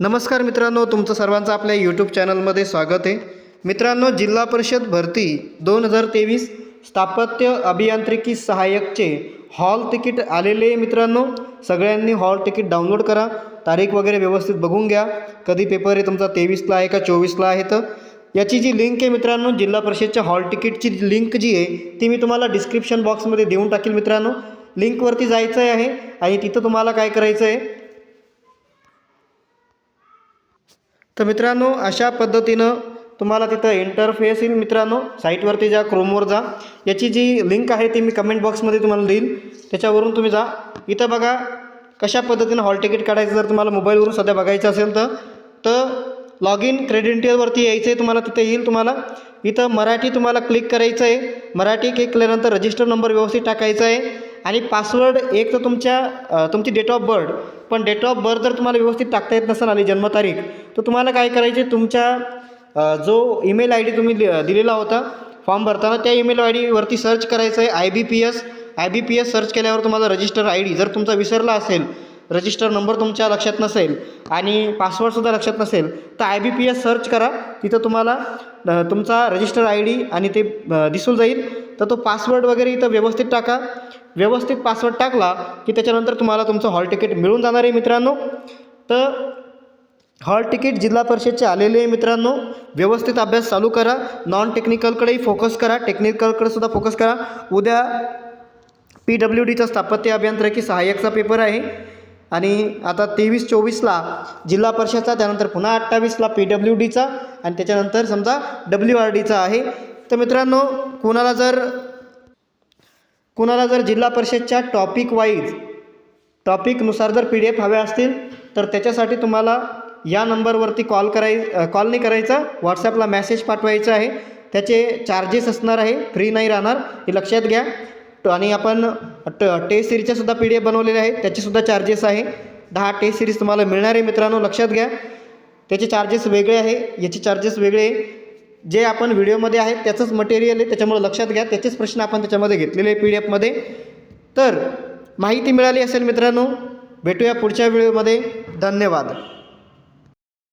नमस्कार मित्रांनो तुमचं सर्वांचं आपल्या यूट्यूब चॅनलमध्ये स्वागत आहे. मित्रांनो जिल्हा परिषद भरती दोन हजार तेवीस स्थापत्य अभियांत्रिकी सहाय्यकचे हॉल तिकीट आलेले मित्रांनो. सगळ्यांनी हॉल तिकीट डाउनलोड करा. तारीख वगैरे व्यवस्थित बघून घ्या. कधी पेपर आहे तुमचा तेवीसला आहे का चोवीसला आहे तर. याची जी लिंक आहे मित्रांनो जिल्हा परिषदच्या हॉल तिकीटची लिंक जी आहे ती मी तुम्हाला डिस्क्रिप्शन बॉक्समध्ये देऊन टाकेल मित्रांनो. लिंकवरती जायचं आहे आणि तिथं तुम्हाला काय करायचं आहे तर मित्रांनो अशा पद्धतीनं तुम्हाला तिथं इंटरफेस येईल. मित्रांनो साईटवरती जा क्रोमवर जा. याची जी लिंक आहे ती मी कमेंट बॉक्समध्ये तुम्हाला देईल त्याच्यावरून तुम्ही जा. इथं बघा कशा पद्धतीनं हॉल तिकीट काढायचं जर तुम्हाला मोबाईलवरून सध्या बघायचं असेल तर. तर लॉग इन क्रेडेंटियलवरती यायचं आहे तुम्हाला तिथं येईल तुम्हाला. इथं मराठी तुम्हाला क्लिक करायचं आहे मराठी क्लिक केल्यानंतर रजिस्टर नंबर व्यवस्थित टाकायचा आहे आणि पासवर्ड एक तर तुमच्या तुमची डेट ऑफ बर्थ पण डेट ऑफ बर्थ जर तुम्हाला व्यवस्थित टाकता येत नसेल आणि जन्मतारीख तर तुम्हाला काय करायचे तुमच्या जो ईमेल आय डी तुम्ही दिलेला होता फॉर्म भरताना त्या ईमेल आय डीवरती सर्च करायचं आहे I B P S I B P S search केल्यावर तुम्हाला रजिस्टर आय डी जर तुमचा विसरला असेल रजिस्टर नंबर तुमच्या लक्षात नसेल आणि पासवर्डसुद्धा लक्षात नसेल तर I B P S search करा. तिथं तुम्हाला तुमचा रजिस्टर आय डी आणि ते दिसून जाईल. तर तो पासवर्ड वगैरे इथं व्यवस्थित टाका. व्यवस्थित पासवर्ड टाकला की त्याच्यानंतर तुम्हाला तुमचं हॉल तिकीट मिळून जाणार आहे मित्रांनो. तर हॉल तिकीट जिल्हा परिषदचे आलेले आहे मित्रांनो. व्यवस्थित अभ्यास चालू करा. नॉन टेक्निकलकडेही फोकस करा. टेक्निकलकडे सुद्धा फोकस करा. उद्या पी डब्ल्यू डीचा स्थापत्य अभियांत्रिकी सहाय्यकचा पेपर आहे. आणि आता तेवीस चोवीसला जिल्हा परिषदचा त्यानंतर पुन्हा अठ्ठावीसला पी डब्ल्यू डीचा आणि त्याच्यानंतर समजा डब्ल्यू आर डीचा आहे. तर मित्रांनो कोणाला जर कुणाला जर जिल्हा परिषदच्या टॉपिक वाईज टॉपिकनुसार जर पी डी एफ हव्या असतील तर त्याच्यासाठी तुम्हाला या नंबरवरती कॉल कराय कॉल नाही करायचा व्हॉट्सॲपला मेसेज पाठवायचा आहे. त्याचे चार्जेस असणार आहे फ्री नाही राहणार हे लक्षात घ्या. ट- आणि आपण ट टेस्ट सिरीजच्यासुद्धा पी डी एफ बनवलेले आहे त्याचेसुद्धा चार्जेस आहे. दहा टेस्ट सिरीज तुम्हाला मिळणार आहे मित्रांनो लक्षात घ्या. त्याचे चार्जेस वेगळे आहे याचे चार्जेस वेगळे आहे. जे आपण व्हिडिओमध्ये आहेत त्याचंच मटेरियल आहे त्याच्यामुळे लक्षात घ्या. त्याचेच प्रश्न आपण त्याच्यामध्ये घेतलेले आहे पी डी एफमध्ये तर माहिती मिळाली असेल मित्रांनो भेटूया पुढच्या व्हिडिओमध्ये धन्यवाद.